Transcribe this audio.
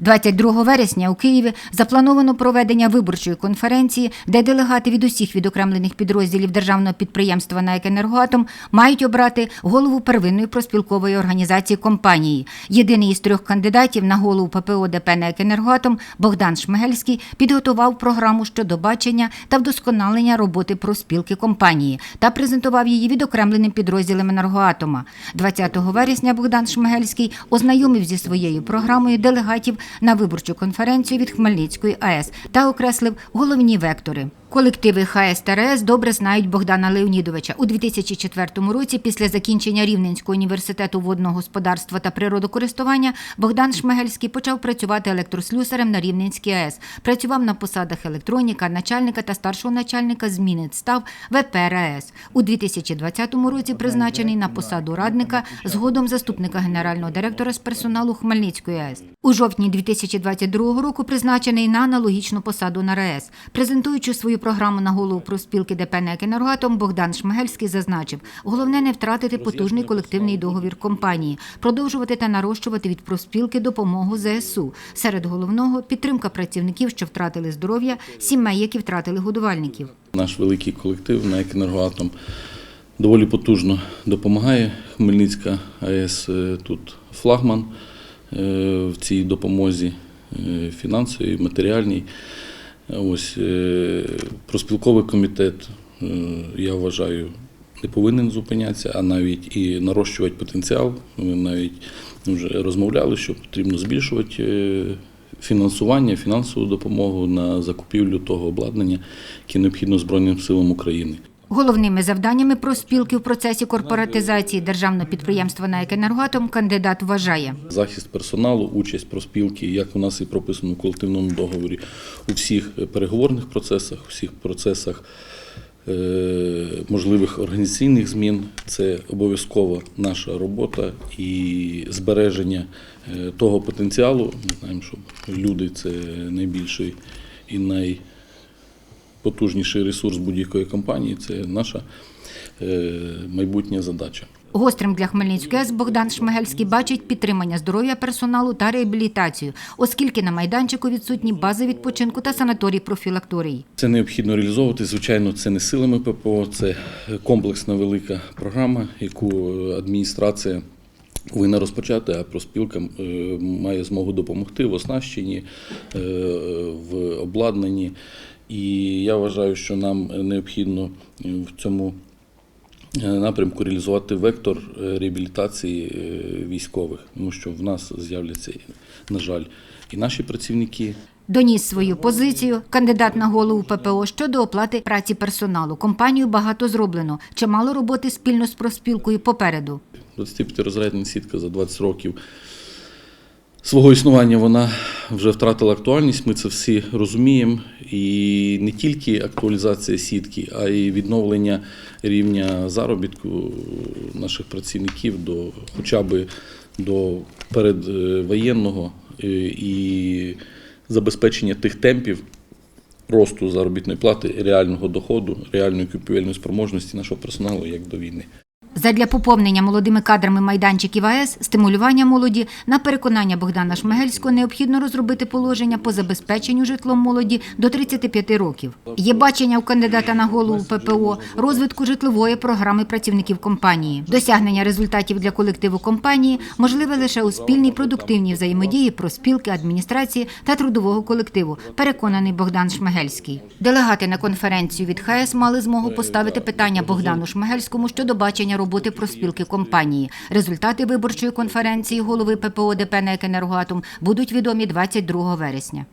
22 вересня у Києві заплановано проведення виборчої конференції, де делегати від усіх відокремлених підрозділів державного підприємства «НАЕК Енергоатом» мають обрати голову первинної проспілкової організації компанії. Єдиний із трьох кандидатів на голову ППО ДП «НАЕК Енергоатом» Богдан Шмигельський підготував програму щодо бачення та вдосконалення роботи проспілки компанії та презентував її відокремленим підрозділам енергоатома. 20 вересня Богдан Шмигельський ознайомив зі своєю програмою делегатів на виборчу конференцію від Хмельницької АЕС та окреслив головні вектори. Колективи ХС та РС добре знають Богдана Леонідовича. У 2004 році, після закінчення Рівненського університету водного господарства та природокористування, Богдан Шмигельський почав працювати електрослюсарем на Рівненській АЕС. Працював на посадах електроніка, начальника та старшого начальника зміни став ВП РАЕС. У 2020 році призначений на посаду радника, згодом заступника генерального директора з персоналу Хмельницької АЕС. У жовтні 2022 року призначений на аналогічну посаду на РАЕС. Презентуючи свою програму на голову профспілки ДП «НЕК Енергоатом», Богдан Шмигельський зазначив, головне не втратити потужний колективний договір компанії, продовжувати та нарощувати від профспілки допомогу ЗСУ. Серед головного підтримка працівників, що втратили здоров'я, сімей, які втратили годувальників. Наш великий колектив на «Енергоатом» доволі потужно допомагає. Хмельницька АЕС е, тут флагман е, в цій допомозі е, фінансовій, матеріальній. Ось е, проспілковий комітет, е, я вважаю, не повинен зупинятися, а навіть і нарощувати потенціал. Ми навіть вже розмовляли, що потрібно збільшувати е, фінансування, фінансову допомогу на закупівлю того обладнання, яке необхідно Збройним силам України. Головними завданнями профспілки в процесі корпоратизації державного підприємства «НАЕК Енергоатом» кандидат вважає. Захист персоналу, участь проспілки, як у нас і прописано в колективному договорі, у всіх переговорних процесах, у всіх процесах е, можливих організаційних змін. Це обов'язково наша робота і збереження е, того потенціалу. Ми знаємо, що люди це найбільший і найпотужніший ресурс будь-якої компанії. Це наша е, майбутня задача. Гострим для Хмельницької АЕС Богдан Шмигельський бачить підтримання здоров'я персоналу та реабілітацію, оскільки на майданчику відсутні бази відпочинку та санаторій профілакторії. Це необхідно реалізовувати. Звичайно, це не силами ППО, це комплексна велика програма, яку адміністрація повинна розпочати, а проспілка е, має змогу допомогти в оснащенні, е, в обладнанні. І я вважаю, що нам необхідно в цьому е, напрямку реалізувати вектор е, реабілітації е, військових, тому що в нас з'являться, на жаль, і наші працівники. Доніс свою позицію кандидат на голову ППО щодо оплати праці персоналу. Компанію багато зроблено. Чимало роботи спільно з профспілкою попереду. 25-розрядна сітка за 20 років свого існування вона вже втратила актуальність. Ми це всі розуміємо. І не тільки актуалізація сітки, а й відновлення рівня заробітку наших працівників до хоча б до передвоєнного е, і забезпечення тих темпів росту заробітної плати, реального доходу, реальної купівельної спроможності нашого персоналу як до війни. Задля поповнення молодими кадрами майданчиків АЕС, стимулювання молоді, на переконання Богдана Шмигельського необхідно розробити положення по забезпеченню житлом молоді до 35 років. Є бачення у кандидата на голову ППО розвитку житлової програми працівників компанії. Досягнення результатів для колективу компанії можливе лише у спільній продуктивній взаємодії проспілки, адміністрації та трудового колективу. Переконаний Богдан Шмигельський. Делегати на конференцію від ХС мали змогу поставити питання Богдану Шмигельському щодо бачення роботи проспілки компанії. Результати виборчої конференції голови ППО ДП «НЕК Енергоатом будуть відомі 22 вересня.